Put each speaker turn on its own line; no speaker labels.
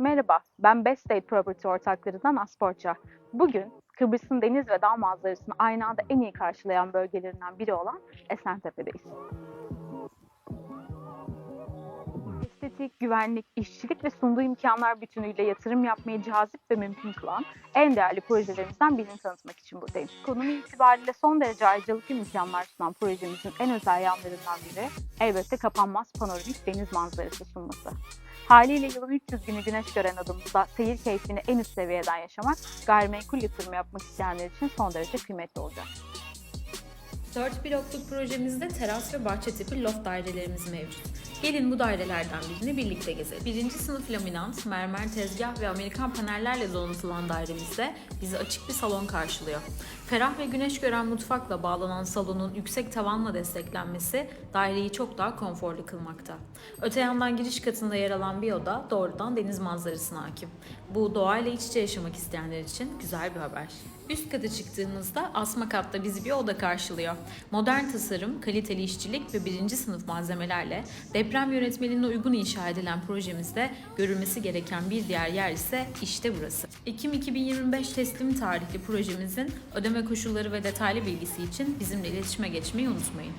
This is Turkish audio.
Merhaba, ben Best State Property ortaklarından Asporça. Bugün Kıbrıs'ın deniz ve dağ manzarasını aynı anda en iyi karşılayan bölgelerinden biri olan Esentepe'deyiz. Estetik, güvenlik, işçilik ve sunduğu imkanlar bütünüyle yatırım yapmayı cazip ve mümkün kılan en değerli projelerimizden birini tanıtmak için buradayım. Konumu itibariyle son derece ayrıcalıklı imkanlar sunan projemizin en özel yanlarından biri elbette kapanmaz panoramik deniz manzarası sunması. Haliyle yılın 300 günü güneş gören adımızda seyir keyfini en üst seviyeden yaşamak gayrimenkul yatırımı yapmak isteyenler için son derece kıymetli olacak.
4 blokluk projemizde teras ve bahçe tipi loft dairelerimiz mevcut. Gelin bu dairelerden birini birlikte gezelim. Birinci sınıf laminant, mermer tezgah ve Amerikan panellerle donatılan dairemizde bizi açık bir salon karşılıyor. Ferah ve güneş gören mutfakla bağlanan salonun yüksek tavanla desteklenmesi daireyi çok daha konforlu kılmakta. Öte yandan giriş katında yer alan bir oda doğrudan deniz manzarasına hakim. Bu doğayla iç içe yaşamak isteyenler için güzel bir haber. Üst kata çıktığımızda asma katta bizi bir oda karşılıyor. Modern tasarım, kaliteli işçilik ve birinci sınıf malzemelerle deprem yönetmeliğine uygun inşa edilen projemizde görülmesi gereken bir diğer yer ise işte burası. Ekim 2025 teslim tarihli projemizin ödeme koşulları ve detaylı bilgisi için bizimle iletişime geçmeyi unutmayın.